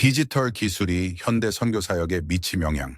디지털 기술이 현대 선교 사역에 미친 영향.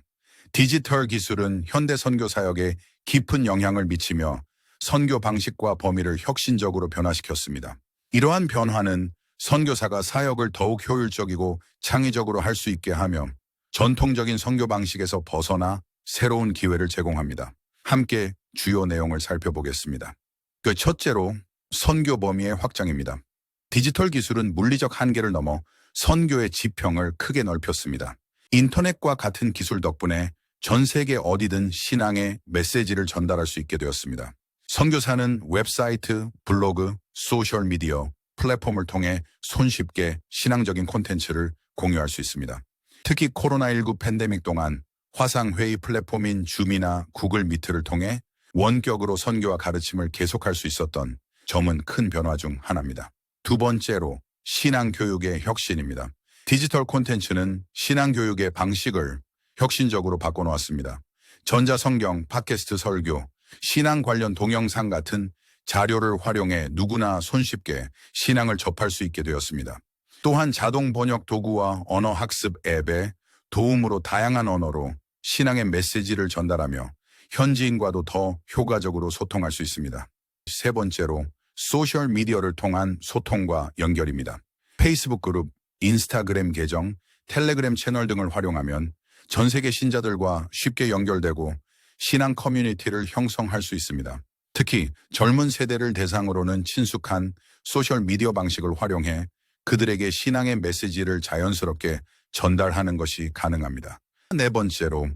디지털 기술은 현대 선교 사역에 깊은 영향을 미치며 선교 방식과 범위를 혁신적으로 변화시켰습니다. 이러한 변화는 선교사가 사역을 더욱 효율적이고 창의적으로 할 수 있게 하며 전통적인 선교 방식에서 벗어나 새로운 기회를 제공합니다. 함께 주요 내용을 살펴보겠습니다. 그 첫째로 선교 범위의 확장입니다. 디지털 기술은 물리적 한계를 넘어 선교의 지평을 크게 넓혔습니다. 인터넷과 같은 기술 덕분에 전 세계 어디든 신앙의 메시지를 전달할 수 있게 되었습니다. 선교사는 웹사이트, 블로그, 소셜미디어, 플랫폼을 통해 손쉽게 신앙적인 콘텐츠를 공유할 수 있습니다. 특히 코로나19 팬데믹 동안 화상회의 플랫폼인 줌이나 구글 미트를 통해 원격으로 선교와 가르침을 계속할 수 있었던 점은 큰 변화 중 하나입니다. 두 번째로 신앙교육의 혁신입니다. 디지털 콘텐츠는 신앙교육의 방식을 혁신적으로 바꿔놓았습니다. 전자성경, 팟캐스트 설교, 신앙 관련 동영상 같은 자료를 활용해 누구나 손쉽게 신앙을 접할 수 있게 되었습니다. 또한 자동 번역 도구와 언어 학습 앱의 도움으로 다양한 언어로 신앙의 메시지를 전달하며 현지인과도 더 효과적으로 소통할 수 있습니다. 세 번째로 소셜 미디어를 통한 소통과 연결입니다. 페이스북 그룹, 인스타그램 계정, 텔레그램 채널 등을 활용하면 전 세계 신자들과 쉽게 연결되고 신앙 커뮤니티를 형성할 수 있습니다. 특히 젊은 세대를 대상으로는 친숙한 소셜 미디어 방식을 활용해 그들에게 신앙의 메시지를 자연스럽게 전달하는 것이 가능합니다. 네 번째로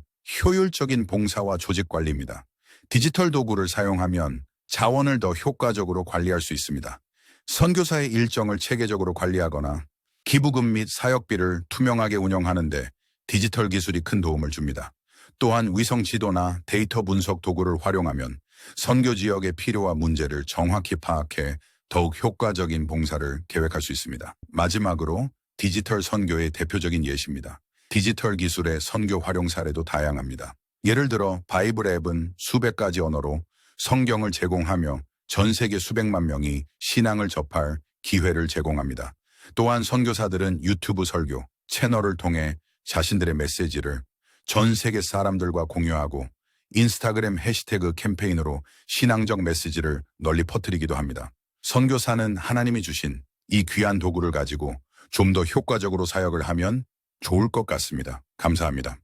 효율적인 봉사와 조직 관리입니다. 디지털 도구를 사용하면 자원을 더 효과적으로 관리할 수 있습니다. 선교사의 일정을 체계적으로 관리하거나 기부금 및 사역비를 투명하게 운영하는데 디지털 기술이 큰 도움을 줍니다. 또한 위성 지도나 데이터 분석 도구를 활용하면 선교 지역의 필요와 문제를 정확히 파악해 더욱 효과적인 봉사를 계획할 수 있습니다. 마지막으로 디지털 선교의 대표적인 예시입니다. 디지털 기술의 선교 활용 사례도 다양합니다. 예를 들어 바이블 앱은 수백 가지 언어로 성경을 제공하며 전 세계 수백만 명이 신앙을 접할 기회를 제공합니다. 또한 선교사들은 유튜브 설교, 채널을 통해 자신들의 메시지를 전 세계 사람들과 공유하고 인스타그램 해시태그 캠페인으로 신앙적 메시지를 널리 퍼뜨리기도 합니다. 선교사는 하나님이 주신 이 귀한 도구를 가지고 좀 더 효과적으로 사역을 하면 좋을 것 같습니다. 감사합니다.